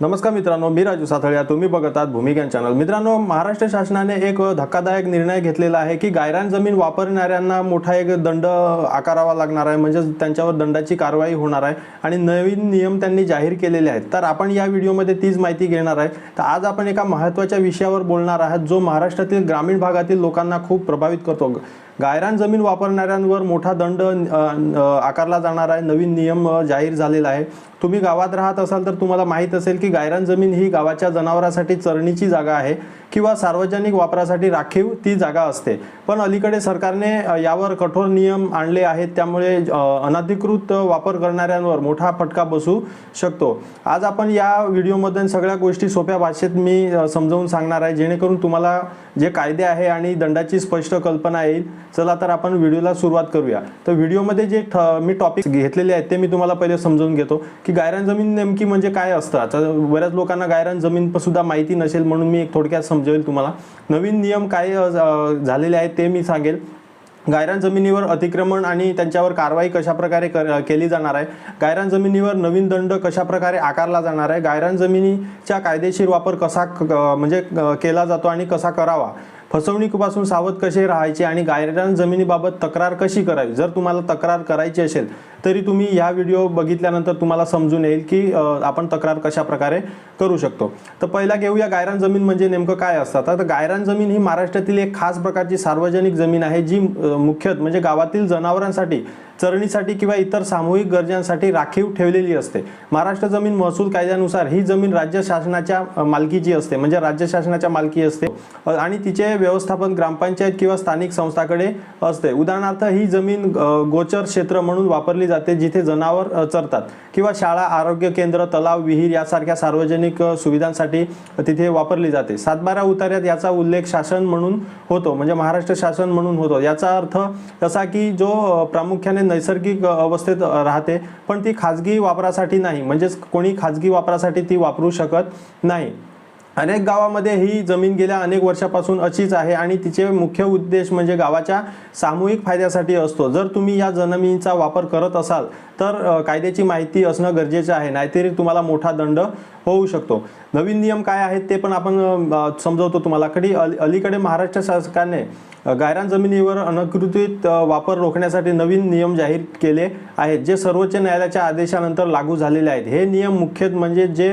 नमस्कार मित्रांनो मी राजू साथळ्या तुम्ही बघत आहात भूमिगन चॅनल. मित्रांनो महाराष्ट्र शासनाने एक धक्कादायक निर्णय घेतलेला आहे की गायरान जमीन वापरणाऱ्यांना मोठा एक दंड आकारावा लागणार आहे म्हणजे त्यांच्यावर दंडाची कारवाई होणार आहे आणि नवीन नियम त्यांनी जाहीर केलेले आहेत. तर आपण या व्हिडिओमध्ये तीच माहिती घेणार आहे. तर आज आपण एका महत्त्वाच्या विषयावर बोलणार आहात जो महाराष्ट्रातील ग्रामीण भागातील लोकांना खूप प्रभावित करतो. गायरान जमीन वापरणाऱ्यांवर मोठा दंड आकारला जाणार आहे. नवीन नियम जाहीर झालेला आहे. तुम्ही गावात राहत असाल तर तुम्हाला माहीत असेल की गायरान जमीन ही गावाच्या जनावरांसाठी चरणीची जागा आहे. किंवा सार्वजनिक वापरासाठी राखीव ती जागा असते. पण अलीकडे सरकारने यावर कठोर नियम आणले आहेत. त्यामुळे अनधिकृत वापर करणाऱ्यांवर मोठा फटका बसू शकतो. आज आपण या व्हिडिओमध्ये सगळ्या गोष्टी सोप्या भाषेत मी समजावून सांगणार आहे. जेणेकरून तुम्हाला जे कायदे आहे आणि दंडाची स्पष्ट कल्पना येईल चला तर आपण व्हिडिओला सुरुवात करूया. तर व्हिडिओमध्ये जे ठ- मी टॉपिक घेतलेले आहेत ते मी तुम्हाला पहिले समजावून घेतो. की गायरान जमीन नेमकी म्हणजे काय असतं? आता बऱ्याच लोकांना गायरान जमीन सुद्धा माहिती नसेल म्हणून मी एक थोडक्यात समजेल तुम्हाला. नवीन नियम काय झालेले आहेत ते मी सांगेल. गायरान जमिनीवर अतिक्रमण आणि त्यांच्यावर कारवाई कशा प्रकारे कर केली जाणार आहे? गायरान जमिनीवर नवीन दंड कशा प्रकारे आकारला जाणार आहे? गायरान जमिनीच्या कायदेशीर वापर कसा म्हणजे केला जातो आणि कसा करावा? फसवणुकीपासून सावध कसे राहायचे आणि गायरान जमिनीबाबत तक्रार कशी करावी? जर तुम्हाला तक्रार करायची असेल तरी तुम्ही ह्या व्हिडिओ बघितल्यानंतर तुम्हाला समजून येईल की आपण तक्रार कशा प्रकारे करू शकतो. तर पहिला घेऊया गायरान जमीन म्हणजे नेमकं काय असतं. तर गायरान जमीन ही महाराष्ट्रातील एक खास प्रकारची सार्वजनिक जमीन आहे जी मुख्यत म्हणजे गावातील जनावरांसाठी चरणीसाठी किंवा इतर सामूहिक गरजांसाठी राखीव ठेवलेली असते. महाराष्ट्र जमीन महसूल कायद्यानुसार ही जमीन राज्य शासनाच्या मालकीची असते. म्हणजे राज्य शासनाच्या मालकी असते. आणि तिचे व्यवस्थापन ग्रामपंचायत किंवा स्थानिक संस्थाकडे असते. उदाहरणार्थ ही जमीन गोचर क्षेत्र म्हणून वापरली जाते जिथे जनावर चरतात. किंवा शाळा आरोग्य केंद्र तलाव विहीर यासारख्या सार्वजनिक सुविधांसाठी तिथे वापरली जाते. सातबारा उतार्यात याचा उल्लेख शासन म्हणून होतो म्हणजे महाराष्ट्र शासन म्हणून होतो. याचा अर्थ असा की जो प्रामुख्याने नैसर्गिक अवस्थेत राहते पण ती खाजगी वापरासाठी नाही. म्हणजेच कोणी खाजगी वापरासाठी ती वापरू शकत नाही. अनेक गावामध्ये ही जमीन गेल्या अनेक वर्षापासून अशीच आहे आणि तिचे मुख्य उद्देश म्हणजे गावाच्या सामूहिक फायद्यासाठी असतो. जर तुम्ही या जमिनीचा वापर करत असाल तर कायद्याची माहिती असणं गरजेचं आहे. नाहीतरी तुम्हाला मोठा दंड होऊ शकतो. नवीन नियम काय आहेत ते पण आपण समजवतो तुम्हाला. कधी अल अलीकडे महाराष्ट्र शासकाने गायरान जमिनीवर अनधिकृत वापर रोखण्यासाठी नवीन नियम जाहीर केले आहेत जे सर्वोच्च न्यायालयाच्या आदेशानंतर लागू झालेले आहेत. हे नियम मुख्यत म्हणजे जे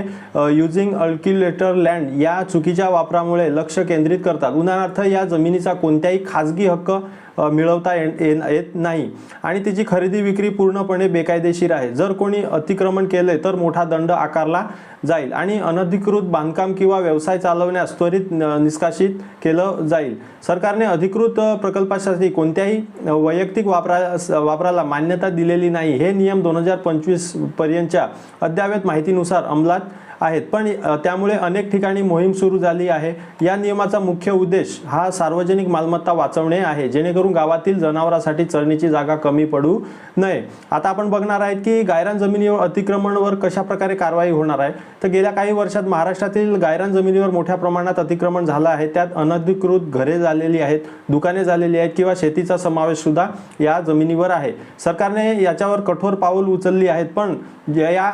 युजिंग अल्क्युलेटर लँड या चुकीच्या वापरामुळे लक्ष केंद्रित करतात. उदाहरणार्थ या जमिनीचा कोणत्याही खाजगी हक्क मिळवता ये- येत नाही. आणि तिची खरेदी विक्री पूर्णपणे बेकायदेशीर आहे. जर कोणी अतिक्रमण केले तर मोठा दंड आकारला जाईल आणि अनधिकृत बांधकाम किंवा व्यवसाय चालवण्यास त्वरित न- निष्कासित केलं जाईल. सरकारने अधिकृत प्रकल्पासाठी कोणत्याही वैयक्तिक वापरा वापराला मान्यता दिलेली नाही. हे नियम दोन हजार पंचवीस पर्यंतच्या अद्ययावत माहितीनुसार अंमलात आहेत. पण त्यामुळे अनेक ठिकाणी मोहीम सुरू झाली आहे. या नियमाचा मुख्य उद्देश हा सार्वजनिक मालमत्ता वाचवणे आहे. जेणेकरून गावातील जनावरांसाठी चरणीची जागा कमी पडू नये. आता आपण बघणार आहेत की गायरान जमिनीवर अतिक्रमणवर कशा प्रकारे कारवाई होणार आहे? तर गेल्या काही वर्षात महाराष्ट्रातील गायरान जमिनीवर मोठ्या प्रमाणात अतिक्रमण झालं आहे. त्यात अनधिकृत घरे झालेली आहेत दुकाने झालेली आहेत किंवा शेतीचा समावेश सुद्धा या जमिनीवर आहे. सरकारने याच्यावर कठोर पाऊल उचलली आहेत. पण या या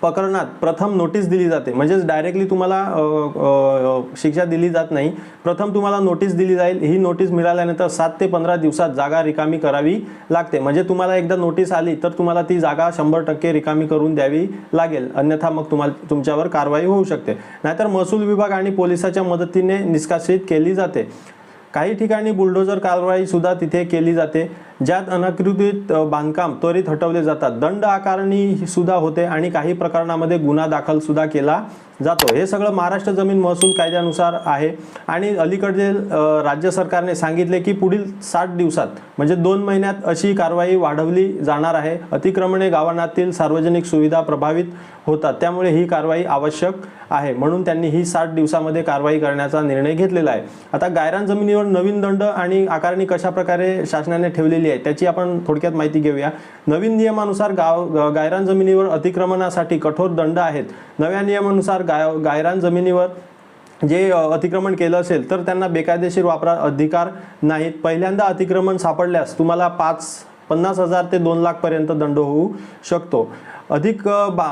प्रकरणात प्रथम नोटीस दिली जाते. म्हणजेच डायरेक्टली तुम्हाला शिक्षा दिली जात नाही. प्रथम तुम्हाला नोटीस दिली जाईल. ही नोटीस मिळाल्यानंतर सात ते पंधरा दिवसात जागा रिकामी करावी लागते. म्हणजे तुम्हाला एकदा नोटीस आली तर तुम्हाला ती जागा शंभर टक्के रिकामी करून द्यावी लागेल. अन्यथा मग तुम्हाला तुमच्यावर कारवाई होऊ शकते. नाहीतर महसूल विभाग आणि पोलिसाच्या मदतीने निष्कासित केली जाते. काही ठिकाणी बुलडोजर कारवाईसुद्धा तिथे केली जाते. ज्यात अनधिकृत बांधकाम त्वरित हटवले जातात. दंड आकारणी सुद्धा होते आणि काही प्रकरणामध्ये गुन्हा दाखल सुद्धा केला जातो. हे सगळं महाराष्ट्र जमीन महसूल कायद्यानुसार आहे आणि अलीकडे राज्य सरकारने सांगितले की पुढील साठ दिवसात म्हणजे दोन महिन्यात अशी कारवाई वाढवली जाणार आहे. अतिक्रमणे गावांतील सार्वजनिक सुविधा प्रभावित होतात. त्यामुळे ही कारवाई आवश्यक आहे. म्हणून त्यांनी ही साठ दिवसामध्ये कारवाई करण्याचा निर्णय घेतलेला आहे. आता गायरान जमिनीवर नवीन दंड आणि आकारणी कशाप्रकारे शासनाने ठेवलेली आहे त्याची आपण थोडक्यात माहिती घेऊया. नवीन नियमानुसार गाव गायरान जमिनीवर अतिक्रमणासाठी कठोर दंड आहेत. नव्या नियमानुसार गाय गायरान जमिनीवर जे अतिक्रमण केलं असेल तर त्यांना बेकायदेशीर वापरा अधिकार नाहीत. पहिल्यांदा अतिक्रमण सापडल्यास तुम्हाला पाच पन्नास हजार ते दोन लाखपर्यंत दंड होऊ शकतो. अधिक बा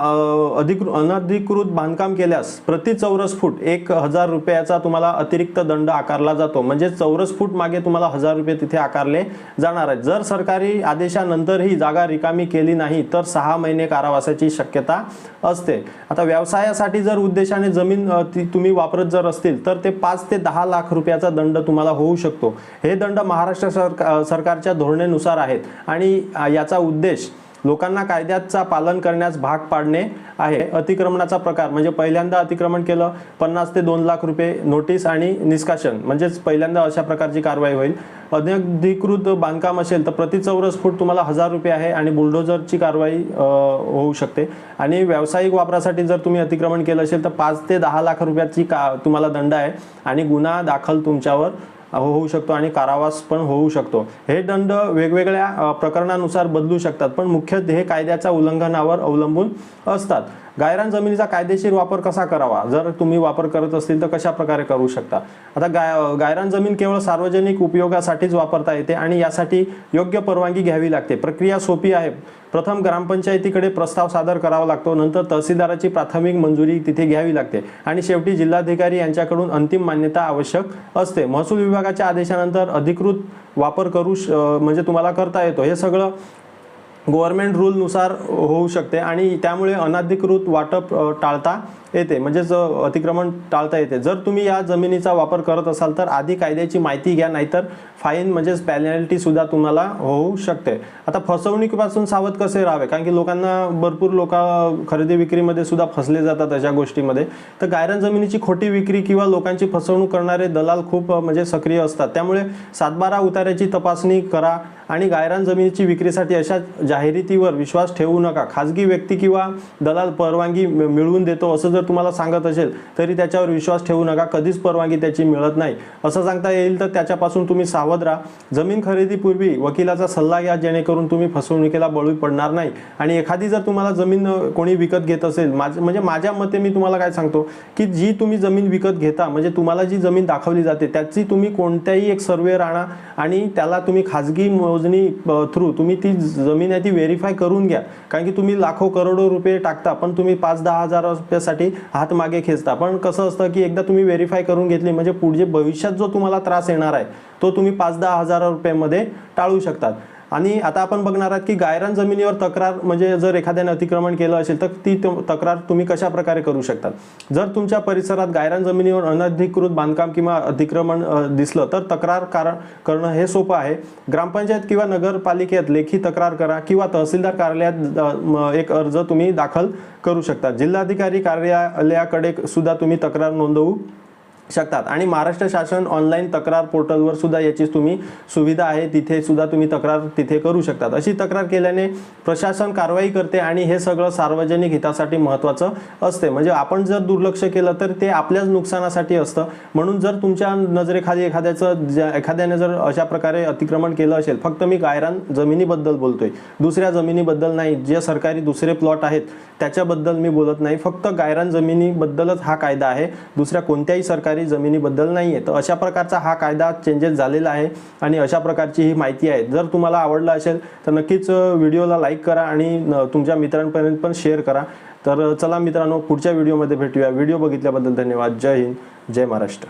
अधिक अधिकृ अनधिकृत बांधकाम केल्यास प्रति चौरस फूट एक हजार रुपयाचा तुम्हाला अतिरिक्त दंड आकारला जातो. म्हणजे चौरस फूट मागे तुम्हाला हजार रुपये तिथे आकारले जाणार आहेत. जर सरकारी आदेशानंतरही जागा रिकामी केली नाही तर सहा महिने कारावासाची शक्यता असते. आता व्यवसायासाठी जर उद्देशाने जमीन ती तुम्ही वापरत जर असतील तर ते पाच ते दहा लाख रुपयाचा दंड तुम्हाला होऊ शकतो. हे दंड महाराष्ट्र सरकार सरकारच्या धोरणेनुसार आहेत. आणि याचा उद्देश लोकांना कायद्याचा पालन करण्यास भाग पाडणे आहे. अतिक्रमणाचा प्रकार म्हणजे पहिल्यांदा अतिक्रमण केलं पन्नास ते दोन लाख रुपये नोटीस आणि निष्कासन म्हणजेच पहिल्यांदा अशा प्रकारची कारवाई होईल. अनधिकृत बांधकाम असेल तर प्रति चौरस फूट तुम्हाला हजार रुपये आहे आणि बुलडोजरची कारवाई होऊ शकते. आणि व्यावसायिक वापरासाठी जर तुम्ही अतिक्रमण केलं असेल तर पाच ते दहा लाख रुपयाची का तुम्हाला दंड आहे. आणि गुन्हा दाखल तुमच्यावर हो, होऊ शकतो आणि कारावास पण होऊ शकतो. हे दंड वेगवेगळ्या प्रकरणानुसार बदलू शकतात पण मुख्य हे कायद्याच्या उल्लंघनावर अवलंबून असतात. गायरान जमिनीचा कायदेशीर वापर कसा करावा? जर तुम्ही वापर करत असतील तर कशा प्रकारे करू शकता? आता गाय गायरान जमीन केवळ सार्वजनिक उपयोगासाठीच वापरता येते आणि यासाठी योग्य परवानगी घ्यावी लागते. प्रक्रिया सोपी आहे. प्रथम ग्रामपंचायतीकडे प्रस्ताव सादर करावा लागतो. नंतर तहसीलदाराची प्राथमिक मंजुरी तिथे घ्यावी लागते. आणि शेवटी जिल्हाधिकारी यांच्याकडून अंतिम मान्यता आवश्यक असते. महसूल विभागाच्या आदेशानंतर अधिकृत वापर करू श- म्हणजे तुम्हाला करता येतो. हे सगळं गव्हर्नमेंट रूलनुसार होऊ शकते आणि त्यामुळे अनधिकृत वाटप टाळता येते म्हणजेच अतिक्रमण टाळता येते. जर तुम्ही या जमिनीचा वापर करत असाल तर आधी कायद्याची माहिती घ्या नाहीतर फाईन म्हणजेच पॅनॅल्टीसुद्धा तुम्हाला होऊ शकते. आता फसवणुकीपासून सावध कसे राहावे? कारण की लोकांना भरपूर लोक खरेदी विक्रीमध्ये सुद्धा फसले जातात अशा गोष्टीमध्ये. तर गायरन जमिनीची खोटी विक्री किंवा लोकांची फसवणूक करणारे दलाल खूप म्हणजे सक्रिय असतात. त्यामुळे सातबारा उतार्याची तपासणी करा आणि गायरान जमिनीची विक्रीसाठी अशा जाहिरातीवर विश्वास ठेवू नका. खाजगी व्यक्ती किंवा दलाल परवानगी मिळवून देतो असं जर जर तुम्हाला सांगत असेल तरी त्याच्यावर विश्वास ठेवू नका कधीच परवानगी त्याची मिळत नाही. असं सांगता येईल तर त्याच्यापासून तुम्ही सावध राहा. जमीन खरेदीपूर्वी वकिलाचा सल्ला घ्या जेणेकरून तुम्ही फसवणुकीला बळी पडणार नाही. आणि एखादी जर तुम्हाला जमीन कोणी विकत घेत असेल माझ म्हणजे माझ्या मते मी तुम्हाला काय सांगतो की जी तुम्ही जमीन विकत घेता म्हणजे तुम्हाला जी जमीन दाखवली जाते त्याची तुम्ही कोणत्याही एक सर्वे राहणा आणि त्याला तुम्ही खाजगी मोजणी थ्रू तुम्ही ती जमीन आहे ती व्हेरीफाय करून घ्या. कारण की तुम्ही लाखो करोडो रुपये टाकता पण तुम्ही पाच दहा हजार रुपयासाठी हात मागे खेचता. पण कसं असतं की एकदा तुम्ही व्हेरीफाय करून घेतली म्हणजे पुढे भविष्यात जो तुम्हाला त्रास येणार आहे तो तुम्ही पाच दहा हजार रुपयामध्ये टाळू शकतात. आणि आता आपण बघणार आहात की गायरान जमिनीवर तक्रार म्हणजे जर एखाद्याने अतिक्रमण केलं असेल तर ती तक्रार तुम्ही कशा प्रकारे करू शकतात? जर तुमच्या परिसरात गायरान जमिनीवर अनधिकृत बांधकाम किंवा अतिक्रमण दिसलं तर तक्रार कारण करणं हे सोपं आहे. ग्रामपंचायत किंवा नगरपालिकेत लेखी तक्रार करा किंवा तहसीलदार कार्यालयात एक अर्ज तुम्ही दाखल करू शकता. जिल्हाधिकारी कार्यालयाकडे सुद्धा तुम्ही तक्रार नोंदवू शकतात. आणि महाराष्ट्र शासन ऑनलाईन तक्रार पोर्टलवर सुद्धा याची तुम्ही सुविधा आहे. तिथे सुद्धा तुम्ही तक्रार तिथे करू शकतात. अशी तक्रार केल्याने प्रशासन कारवाई करते आणि हे सगळं सार्वजनिक हितासाठी महत्त्वाचं असते. म्हणजे आपण जर दुर्लक्ष केलं तर ते आपल्याच नुकसानासाठी असतं. म्हणून जर तुमच्या नजरेखाली एखाद्याचं ज्या- एखाद्याने जर अशा प्रकारे अतिक्रमण केलं असेल फक्त मी गायरान जमिनीबद्दल बोलतोय. दुसऱ्या जमिनीबद्दल नाही. जे सरकारी दुसरे प्लॉट आहेत त्याच्याबद्दल मी बोलत नाही. फक्त गायरान जमिनीबद्दलच हा कायदा आहे. दुसऱ्या कोणत्याही सरकारी जमिनीबद्दल नाही आहे तर अशा प्रकारचा हा कायदा चेंजेस झालेला आहे आणि अशा प्रकारची ही माहिती आहे. जर तुम्हाला आवडलं असेल तर नक्कीच व्हिडिओला लाईक करा आणि तुमच्या मित्रांपर्यंत पण शेअर करा. तर चला मित्रांनो पुढच्या व्हिडिओमध्ये भेटूया. व्हिडिओ बघितल्याबद्दल धन्यवाद. जय हिंद. जय महाराष्ट्र.